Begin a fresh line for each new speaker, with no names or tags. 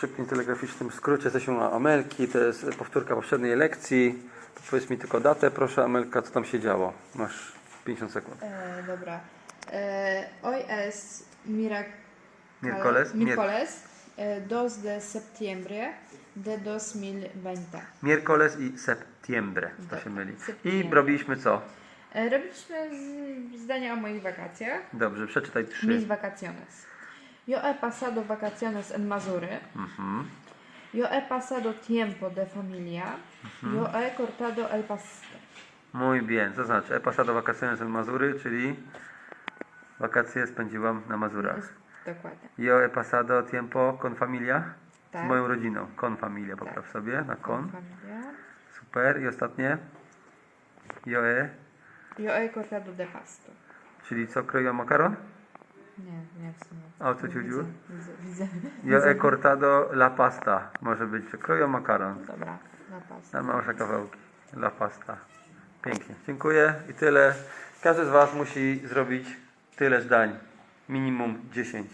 szybkim telegraficznym skrócie jesteśmy u Amelki. To jest powtórka poprzedniej lekcji. Powiedz mi tylko datę, proszę Amelka, co tam się działo. Masz 50 sekund.
Eh, dobra. Eh, hoy es mirac-
Miércoles, mier-
miércoles eh, 2 de septiembre de 2020.
Miércoles i septiembre, to się myli. I
septiembre.
robiliśmy co?
Eh, robiliśmy z- zdania o moich wakacjach.
Dobrze, przeczytaj
Mis
trzy.
vacaciones. Yo he pasado vacaciones en Mazury.
Mhm.
Yo he pasado tiempo de familia. Yo he cortado el pasto.
Muy bien, to znaczy he pasado vacaciones en Mazury, czyli wakacje spędziłam na Mazurach.
Dokładnie.
Yo he pasado tiempo con familia, z
Tak.
moją rodziną. Con familia, popraw
Tak.
sobie na con.
Familia.
Super. I ostatnie? Yo he,
Yo he cortado de pasto.
czyli co, kroiłam makaron?
Nie, nie w sumie.
A o co ci chodziło?
Widzę, widzę.
Yo he cortado la pasta. Może być, kroiłam makaron.
Dobra, na pasto.
Na małe kawałki. La pasta. Pięknie. Dziękuję i tyle. Każdy z Was musi zrobić tyle zdań. Minimum 10.